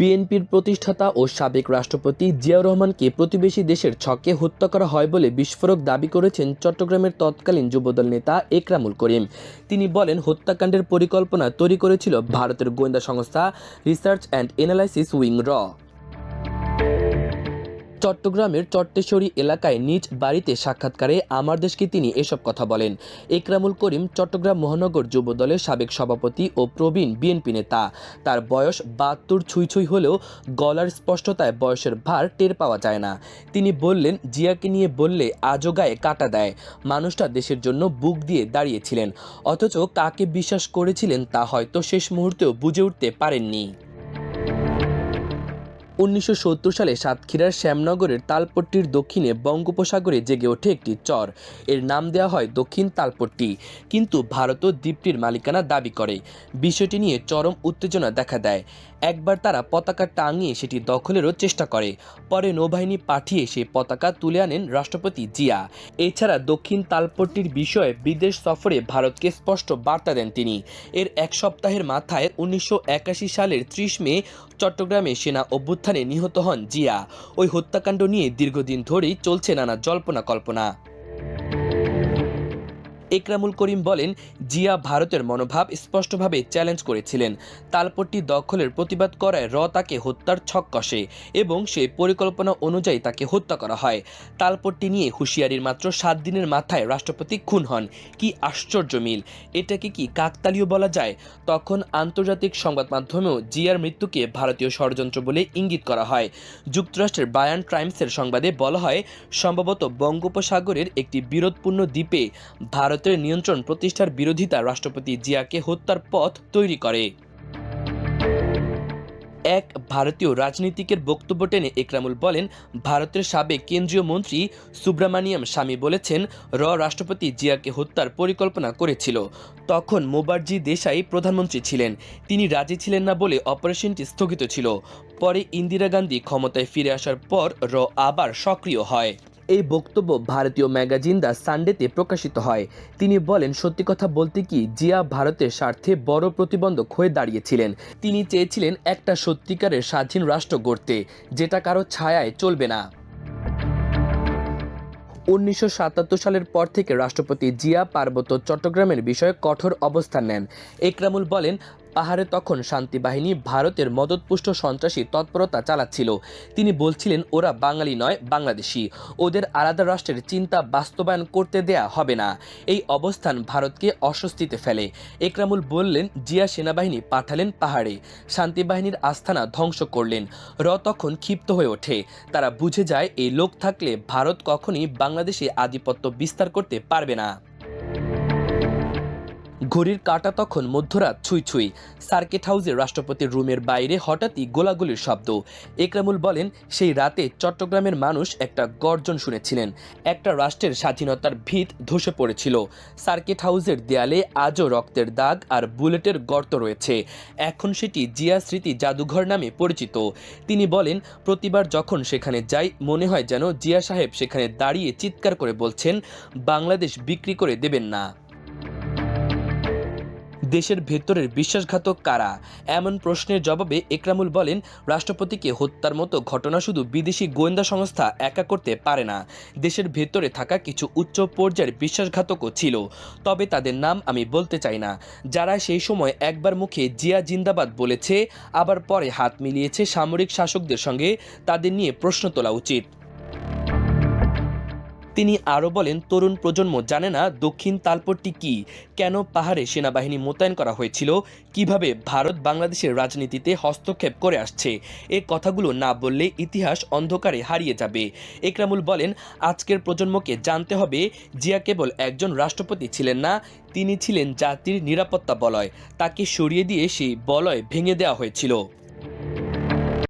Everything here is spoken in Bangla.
বিএনপির প্রতিষ্ঠাতা ও সাবেক রাষ্ট্রপতি জিয়াউর রহমানকে প্রতিবেশী দেশের ছকে হত্যা করা হয় বলে বিস্ফোরক দাবি করেছেন চট্টগ্রামের তৎকালীন যুবদল নেতা একরামুল করিম। তিনি বলেন, হত্যাকাণ্ডের পরিকল্পনা তৈরি করেছিল ভারতের গোয়েন্দা সংস্থা রিসার্চ অ্যান্ড এনালাইসিস উইং র চট্টগ্রামের চট্টেশ্বরী এলাকায় নিজ বাড়িতে সাক্ষাৎকারে আমার দেশকে তিনি এসব কথা বলেন। একরামুল করিম চট্টগ্রাম মহানগর যুব দলের সাবেক সভাপতি ও প্রবীণ বিএনপি নেতা। তার বয়স বাহাত্তর ছুঁই ছুঁই হলেও গলার স্পষ্টতায় বয়সের ভার টের পাওয়া যায় না। তিনি বললেন, জিয়াকে নিয়ে বললে আজও গায়ে কাটা দেয়। মানুষটা দেশের জন্য বুক দিয়ে দাঁড়িয়েছিলেন। অথচ কাকে বিশ্বাস করেছিলেন তা হয়তো শেষ মুহূর্তেও বুঝে উঠতে পারেননি। উনিশশো সত্তর সালে সাতক্ষীরার শ্যামনগরের তালপট্টির দক্ষিণে বঙ্গোপসাগরে জেগে ওঠে একটি চর। এর নাম দেওয়া হয় দক্ষিণ তালপট্টি। কিন্তু ভারতও দ্বীপটির মালিকানা দাবি করে। বিষয়টি নিয়ে চরম উত্তেজনা দেখা দেয়। একবার তারা পতাকা টাঙিয়ে সেটি দখলেরও চেষ্টা করে। পরে নৌবাহিনী পাঠিয়ে সেই পতাকা তুলে আনেন রাষ্ট্রপতি জিয়া। এছাড়া দক্ষিণ তালপট্টির বিষয়ে বিদেশ সফরে ভারতকে স্পষ্ট বার্তা দেন তিনি। এর এক সপ্তাহের মাথায় উনিশশো একাশি সালের ত্রিশ মে চট্টগ্রামে সেনা অভ্যুত্থানে নিহত হন জিয়া। ওই হত্যাকাণ্ড নিয়ে দীর্ঘদিন ধরেই চলছে নানা জল্পনা কল্পনা একরামুল করিম বলেন, জিয়া ভারতের মনোভাব স্পষ্টভাবে চ্যালেঞ্জ করেছিলেন। তালপট্টি দখলের প্রতিবাদ করায় র তাকে হত্যার ছক কষে এবং সেই পরিকল্পনা অনুযায়ী তাকে হত্যা করা হয়। তালপট্টি নিয়ে হুঁশিয়ারির মাত্র সাত দিনের মাথায় রাষ্ট্রপতি খুন হন। কি আশ্চর্য মিল। এটাকে কি কাকতালীয় বলা যায়? তখন আন্তর্জাতিক সংবাদ মাধ্যমেও জিয়ার মৃত্যুকে ভারতীয় ষড়যন্ত্র বলে ইঙ্গিত করা হয়। যুক্তরাষ্ট্রের বায়ান টাইমসের সংবাদে বলা হয়, সম্ভবত বঙ্গোপসাগরের একটি বিরোধপূর্ণ দ্বীপে ভারতের নিয়ন্ত্রণ প্রতিষ্ঠার বিরোধিতা রাষ্ট্রপতি জিয়াকে হত্যার পথ তৈরি করে। এক ভারতীয় রাজনীতিকের বক্তব্য টেনে একরামুল বলেন, ভারতের সাবেক কেন্দ্রীয় মন্ত্রী সুব্রামানিয়াম স্বামী বলেছেন, র রাষ্ট্রপতি জিয়াকে হত্যার পরিকল্পনা করেছিল। তখন মোবারজি দেশাই প্রধানমন্ত্রী ছিলেন। তিনি রাজি ছিলেন না বলে অপারেশনটি স্থগিত ছিল। পরে ইন্দিরা গান্ধী ক্ষমতায় ফিরে আসার পর র আবার সক্রিয় হয়। এই বক্তব্য ভারতীয় ম্যাগাজিন দ্য সানডেতে প্রকাশিত হয়। তিনি বলেন, সত্যি কথা বলতে কি, জিয়া ভারতের স্বার্থে বড় প্রতিবন্ধক হয়ে দাঁড়িয়েছিলেন। তিনি চেয়েছিলেন একটা সত্যিকারের স্বাধীন রাষ্ট্র গড়তে, যেটা কারও ছায়ায় চলবে না। উনিশশো সাতাত্তর সালের পর থেকে রাষ্ট্রপতি জিয়া পার্বত্য চট্টগ্রামের বিষয়ে কঠোর অবস্থান নেন। একরামুল বলেন পাহাড়ে তখন শান্তি বাহিনী ভারতের মদতপুষ্ট সন্ত্রাসী তৎপরতা চালাচ্ছিল। তিনি বলছিলেন, ওরা বাঙালি নয়, বাংলাদেশি। ওদের আলাদা রাষ্ট্রের চিন্তা বাস্তবায়ন করতে দেয়া হবে না। এই অবস্থান ভারতকে অস্বস্তিতে ফেলে। একরামুল বললেন, জিয়া সেনাবাহিনী পাঠালেন পাহাড়ে। শান্তি বাহিনীর আস্থানা ধ্বংস করলেন। র তখন ক্ষিপ্ত হয়ে ওঠে। তারা বুঝে যায়, এই লোক থাকলে ভারত কখনই বাংলাদেশে আধিপত্য বিস্তার করতে পারবে না। ঘড়ির কাঁটা তখন মধ্যরাত ছুঁই ছুঁই। সার্কিট হাউসের রাষ্ট্রপতির রুমের বাইরে হঠাৎই গোলাগুলির শব্দ। একরামুল বলেন, সেই রাতে চট্টগ্রামের মানুষ একটা গর্জন শুনেছিলেন। একটা রাষ্ট্রের স্বাধীনতার ভিত ধসে পড়েছিল। সার্কিট হাউসের দেয়ালে আজও রক্তের দাগ আর বুলেটের গর্ত রয়েছে। এখন সেটি জিয়া স্মৃতি জাদুঘর নামে পরিচিত। তিনি বলেন, প্রতিবার যখন সেখানে যাই, মনে হয় যেন জিয়া সাহেব সেখানে দাঁড়িয়ে চিৎকার করে বলছেন, বাংলাদেশ বিক্রি করে দেবেন না। দেশের ভেতরের বিশ্বাসঘাতক কারা? এমন প্রশ্নের জবাবে একরামুল বলেন, রাষ্ট্রপতিকে হত্যার মতো ঘটনা শুধু বিদেশি গোয়েন্দা সংস্থা একা করতে পারে না। দেশের ভেতরে থাকা কিছু উচ্চ পর্যায়ের বিশ্বাসঘাতকও ছিল। তবে তাদের নাম আমি বলতে চাই না। যারা সেই সময় একবার মুখে জিয়া জিন্দাবাদ বলেছে, আবার পরে হাত মিলিয়েছে সামরিক শাসকদের সঙ্গে, তাদের নিয়ে প্রশ্ন তোলা উচিত। তিনি আরও বলেন, তরুণ প্রজন্ম জানে না দক্ষিণ তালপট্টি কি, কেন পাহাড়ে সেনাবাহিনী মোতায়েন করা হয়েছিল, কীভাবে ভারত বাংলাদেশের রাজনীতিতে হস্তক্ষেপ করে আসছে। এ কথাগুলো না বললে ইতিহাস অন্ধকারে হারিয়ে যাবে। একরামুল বলেন, আজকের প্রজন্মকে জানতে হবে, জিয়া কেবল একজন রাষ্ট্রপতি ছিলেন না, তিনি ছিলেন জাতির নিরাপত্তা বলয়। তাকে সরিয়ে দিয়ে সেই বলয় ভেঙে দেওয়া হয়েছিল।